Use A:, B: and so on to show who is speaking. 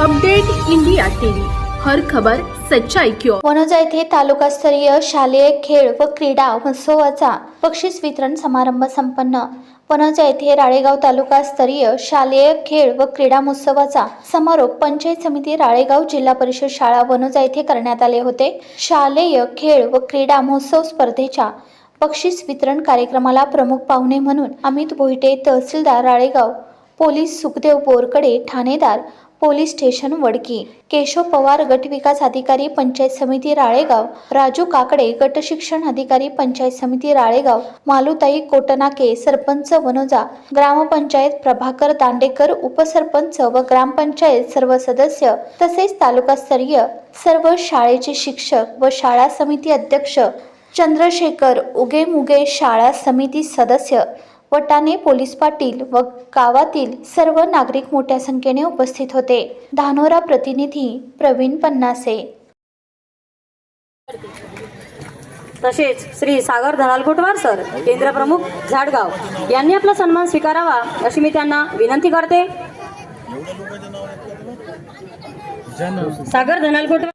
A: Update India TV. हर खबर सच्चाई क्यों
B: वनोजा येथे तालुकास्तरीय शालेय खेळ व क्रीडा महोत्सवाचा बक्षीस वितरण समारंभ संपन्न. वनोजा येथे राळेगाव तालुकास्तरीय शालेय खेळ व क्रीडा महोत्सवाचा समारोप पंचायत समिती राळेगाव जिल्हा परिषद शाळा वनोजा येथे करण्यात आले होते. शालेय खेळ व क्रीडा महोत्सव स्पर्धेच्या बक्षीस वितरण कार्यक्रमाला प्रमुख पाहुणे म्हणून अमित भोईटे तहसीलदार राळेगाव पोलीस सुखदेव बोरकडे ठाणेदार पोलीस स्टेशन वडकी. केशव पवार गट विकास अधिकारी पंचायत समिती राळेगाव. राजू काकडे गट शिक्षण अधिकारी पंचायत समिती राळेगाव. मालुताई कोटनाके सरपंच वनोजा. ग्रामपंचायत प्रभाकर दांडेकर उपसरपंच व ग्रामपंचायत सर्व सदस्य तसेच तालुकास्तरीय सर्व शाळेचे शिक्षक व शाळा समिती अध्यक्ष चंद्रशेखर उगेमुगे शाळा समिती सदस्य वटाणे पोलीस पाटील व गावातील सर्व नागरिक मोठ्या संख्येने उपस्थित होते. धानोरा प्रतिनिधी प्रवीण पन्नासे.
C: तसेच श्री सागर धनाल कोटवार सर केंद्र प्रमुख झाडगाव यांनी आपला सन्मान स्वीकारावा अशी मी त्यांना विनंती करते. सागर धनाल कोटवार